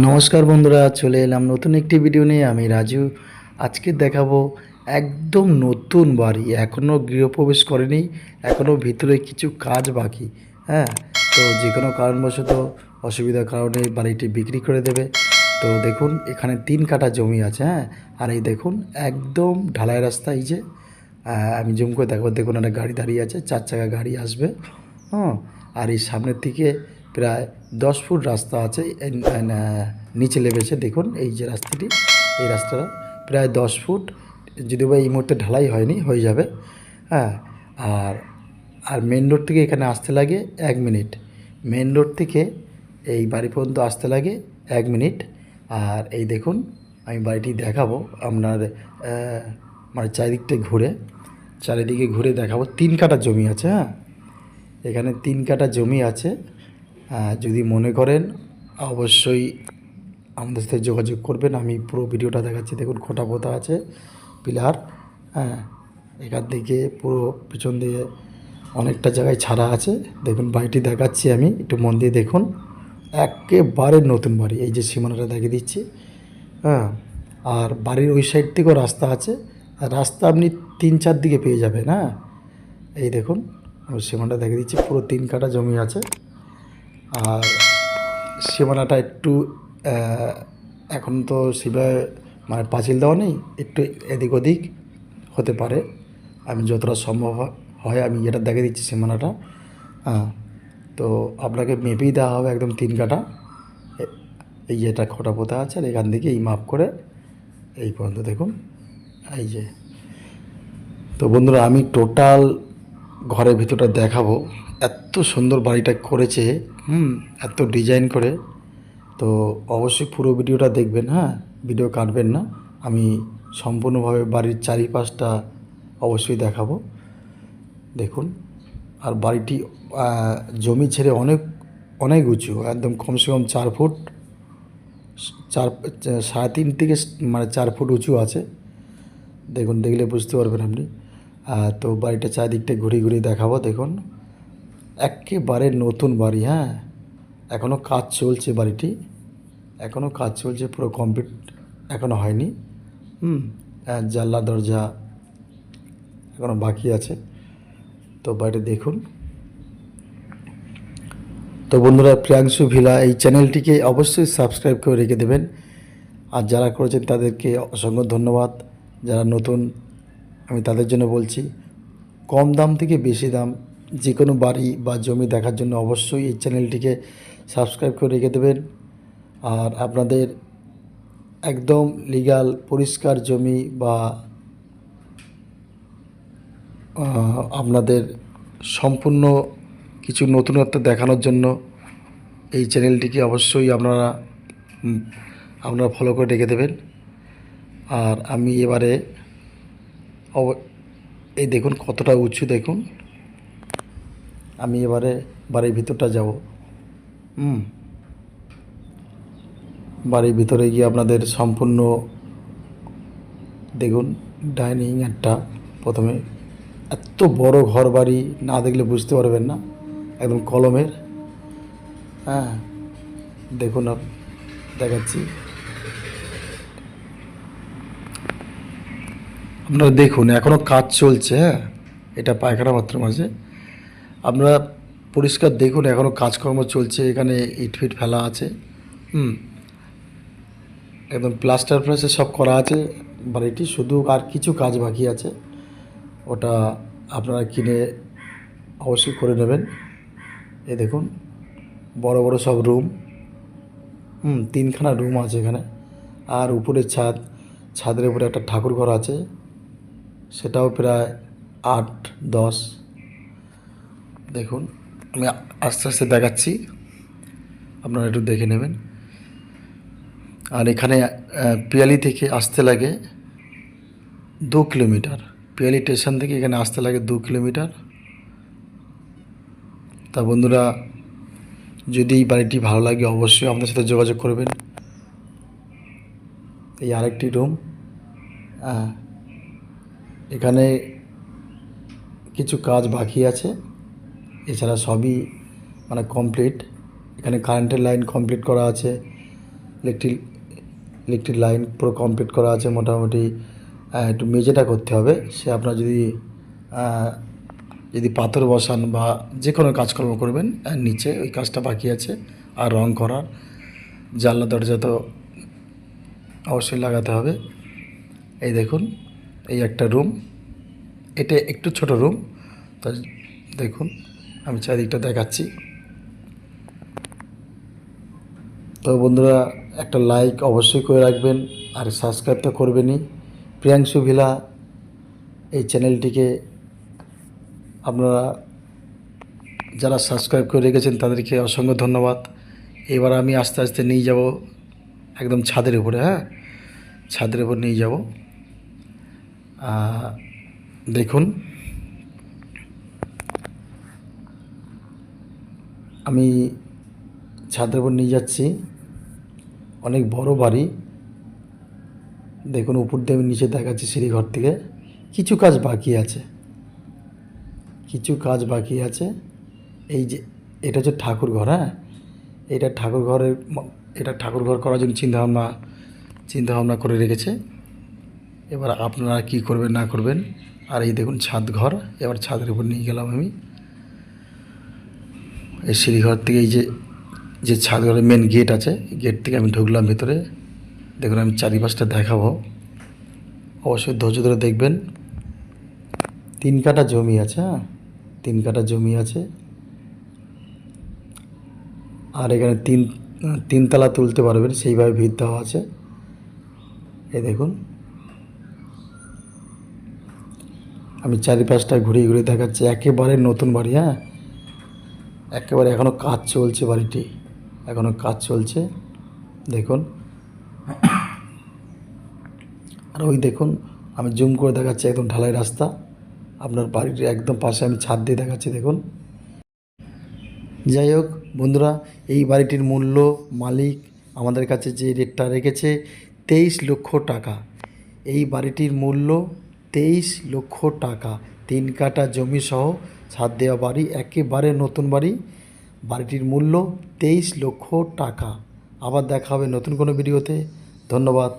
নমস্কার বন্ধুরা, চলে এলাম নতুন একটি ভিডিও নিয়ে। আমি রাজু। আজকে দেখাবো একদম নতুন বাড়ি। এখনও গৃহপ্রবেশ করেনি এখনও ভিতরে কিছু কাজ বাকি হ্যাঁ? তো যে কোনো কারণবশত অসুবিধার কারণে বাড়িটি বিক্রি করে দেবে। তো দেখুন, এখানে তিন কাঠা জমি আছে হ্যাঁ? আর এই দেখুন, একদম ঢালাই রাস্তা, এই যে। আমি জুম করে দেখাবো। দেখুন, একটা গাড়ি দাঁড়িয়ে আছে, চার চাকা গাড়ি আসবে হ্যাঁ আর এই সামনের দিকে প্রায় দশ ফুট রাস্তা আছে নিচে লেবেছে দেখুন, এই যে রাস্তাটি, এই রাস্তাটা প্রায় দশ ফুট। যদিও বা এই মুহূর্তে ঢালাই হয়নি, হয়ে যাবে। হ্যাঁ আর আর মেন রোড থেকে এখানে আসতে লাগে এক মিনিট। মেন রোড থেকে এই বাড়ি পর্যন্ত আসতে লাগে এক মিনিট। আর এই দেখুন, আমি বাড়িটি দেখাবো আপনার মানে চারিদিকটা ঘুরে। চারিদিকে ঘুরে দেখাবো। তিন কাঠা জমি আছে হ্যাঁ। এখানে তিন কাঠা জমি আছে। যদি মনে করেন, অবশ্যই আমাদের সাথে যোগাযোগ করবেন। আমি পুরো ভিডিওটা দেখাচ্ছি। দেখুন, খোটা পোতা আছে, পিলার হ্যাঁ এখান থেকে পুরো পিছন দিয়ে অনেকটা জায়গায় ছাড়া আছে। দেখুন, বাড়িটি দেখাচ্ছি আমি, একটু মন দিয়ে দেখুন। একেবারে নতুন বাড়ি, এই যে সীমানাটা দেখিয়ে দিচ্ছি। হ্যাঁ আর বাড়ির ওই সাইড থেকেও রাস্তা আছে। রাস্তা আপনি তিন চার দিকে পেয়ে যাবেন হ্যাঁ। এই দেখুন সীমানাটা দেখে দিচ্ছি, পুরো তিন কাঠা জমি আছে। আর সীমানাটা একটু এখন তো সেভাবে মানে পাঁচিল দেওয়া নেই, একটু এদিক ওদিক হতে পারে। আমি যতটা সম্ভব হয়- আমি এটা দেখে দিচ্ছি সীমানাটা। হ্যাঁ তো আপনাকে মেপেই দেওয়া হবে একদম তিন কাটা। এই যে এটা খোটা পোতা আছে, আর এখান থেকে এই মাপ করে এই পর্যন্ত দেখুন। এই যে, তো বন্ধুরা আমি টোটাল ঘরের ভিতরটা দেখাবো। এত সুন্দর বাড়িটা করেছে। হুম, এত ডিজাইন করে, তো অবশ্যই পুরো ভিডিওটা দেখবেন হ্যাঁ? ভিডিও কাটবেন না, আমি সম্পূর্ণভাবে বাড়ির চারিপাশটা অবশ্যই দেখাবো। দেখুন, আর বাড়িটি জমি ছেড়ে অনেক অনেক উঁচু, একদম কমসে কম চার ফুট, চার, সাড়ে তিন থেকে মানে চার ফুট উঁচু আছে। দেখুন, দেখলে বুঝতে পারবেন আপনি। তো বাড়িটা চারিদিকটা ঘুরে ঘুরে দেখাবো, দেখুন। একেবারে নতুন বাড়ি হ্যাঁ? এখনও কাজ চলছে বাড়িটি। এখনও কাজ চলছে পুরো কমপ্লিট এখনও হয়নি। হুম আহ, জানলা দরজা এখনও বাকি আছে। তো বাড়িটা দেখুন। তো বন্ধুরা প্রিয়াংশু ভিলা এই চ্যানেলটিকে অবশ্যই সাবস্ক্রাইব করে রেখে দেবেন। আর যারা করেছেন তাদেরকে অসংখ্য ধন্যবাদ। যারা নতুন আমি তাদের জন্য বলছি কম দাম থেকে বেশি দাম যে কোনো বাড়ি বা জমি দেখার জন্য অবশ্যই এই চ্যানেলটিকে সাবস্ক্রাইব করে রেখে দেবেন। আর আপনাদের একদম লিগাল পরিষ্কার জমি বা আপনাদের সম্পূর্ণ কিছু নতুনত্ব দেখানোর জন্য এই চ্যানেলটিকে অবশ্যই আপনারা আপনারা ফলো করে রেখে দেবেন। আর আমি এবারে এই দেখুন কতটা উঁচু দেখুন। আমি এবারে বাড়ির ভিতরটা যাব। হুম। বাড়ির ভিতরে গিয়ে আপনাদের সম্পূর্ণ দেখুন, ডাইনিং একটা প্রথমে এত বড় ঘর বাড়ি না দেখলে বুঝতে পারবেন না, একদম কলমের। হ্যাঁ দেখুন আপ, দেখাচ্ছি। আপনারা দেখুন এখনও কাজ চলছে হ্যাঁ। এটা পায়খানা বাথরুম আছে। আপনারা পরিষ্কার দেখুন এখনও কাজকর্ম চলছে, এখানে ইট ফিট ফেলা আছে, হুম। একদম প্লাস্টার প্লাস্টার সব করা আছে বাড়িটি শুধু আর কিছু কাজ বাকি আছে, ওটা আপনারা কিনে অবশ্যই করে নেবেন। এ দেখুন, বড় বড় সব রুম, হুম, তিনখানা রুম আছে এখানে, আর উপরে ছাদ, ছাদের উপরে একটা ঠাকুর ঘর আছে, সেটাও প্রায় আট, দশ দেখুন, আমি আস্তে আস্তে দেখাচ্ছি। আপনারা একটু দেখে নেবেন। আর এখানে পিয়ালি থেকে আসতে লাগে দু কিলোমিটার। পিয়ালি স্টেশন থেকে এখানে আসতে লাগে দু কিলোমিটার। তা বন্ধুরা, যদি এই বাড়িটি ভালো লাগে অবশ্যই আপনার সাথে যোগাযোগ করবেন। এই আরেকটি রুম। এখানে কিছু কাজ বাকি আছে। এছাড়া সবই মানে কমপ্লিট এখানে কারেন্টের লাইন কমপ্লিট করা আছে। ইলেকট্রিক ইলেকট্রিক লাইন পুরো কমপ্লিট করা আছে মোটামুটি। একটু মেঝেটা করতে হবে। সে আপনার যদি যদি পাথর বসান বা যে কোনো কাজকর্ম করবেন নিচে ওই কাজটা বাকি আছে। আর রং করার জানলা, দরজা তো অবশ্যই লাগাতে হবে। এই দেখুন, এই একটা রুম এটা একটু ছোট রুম তো দেখুন আমি চারিদিকটা দেখাচ্ছি। তো বন্ধুরা, একটা লাইক অবশ্যই করে রাখবেন, আর সাবস্ক্রাইব তো করবেনই। প্রিয়াংশু ভিলা এই চ্যানেলটিকে আপনারা যারা সাবস্ক্রাইব করে রেখেছেন, তাদেরকে অসংখ্য ধন্যবাদ। এবার আমি আস্তে আস্তে নিয়ে যাব একদম ছাদের উপরে হ্যাঁ? ছাদের উপর নিয়ে যাব। দেখুন। আমি ছাদের উপর নিয়ে যাচ্ছি। অনেক বড় বাড়ি। দেখুন, উপর দিয়ে আমি নিচে দেখাচ্ছি সিঁড়িঘর থেকে। কিছু কাজ বাকি আছে। কিছু কাজ বাকি আছে। এই যে, এটা হচ্ছে ঠাকুর ঘর হ্যাঁ? এটা ঠাকুর ঘরের এটা ঠাকুর ঘর করার জন্য চিন্তাভাবনা চিন্তাভাবনা করে রেখেছে। এবার আপনারা কি করবেন, না করবেন? আর এই দেখুন ছাদ ঘর, এবার ছাদের উপর নিয়ে গেলাম আমি। এই সিঁড়িঘর থেকে এই যে যে ছাদ ঘরের মেন গেট আছে গেট থেকে আমি ঢুকলাম ভিতরে। দেখুন, আমি চারিপাশটা দেখাবো। অবশ্যই ধৈর্য ধরে দেখবেন। তিন কাঠা জমি আছে হ্যাঁ? তিন কাঠা জমি আছে। আর এখানে তিন, তিনতলা তুলতে পারবেন, সেইভাবে ভিড় দেওয়া আছে। এ দেখুন। আমি চারিপাশটা ঘুরিয়ে ঘুরিয়ে দেখাচ্ছি। একেবারে নতুন বাড়ি হ্যাঁ? একেবারে এখনও কাজ চলছে বাড়িটি এখনও কাজ চলছে। দেখুন। আর ওই দেখুন, আমি জুম করে দেখাচ্ছি একদম ঢালাই রাস্তা। আপনার বাড়িটির একদম পাশে আমি ছাদ দিয়ে দেখাচ্ছি, দেখুন। যাই হোক, বন্ধুরা, এই বাড়িটির মূল্য, মালিক আমাদের কাছে যে রেটটা রেখেছে তেইশ লক্ষ টাকা। এই বাড়িটির মূল্য তেইশ লক্ষ টাকা। তিন কাটা জমি সহ ছাদ দেওয়া বাড়ি, একেবারে নতুন বাড়ি। বাড়িটির মূল্য তেইশ লক্ষ টাকা। আবার দেখা হবে নতুন কোনো ভিডিওতে। ধন্যবাদ।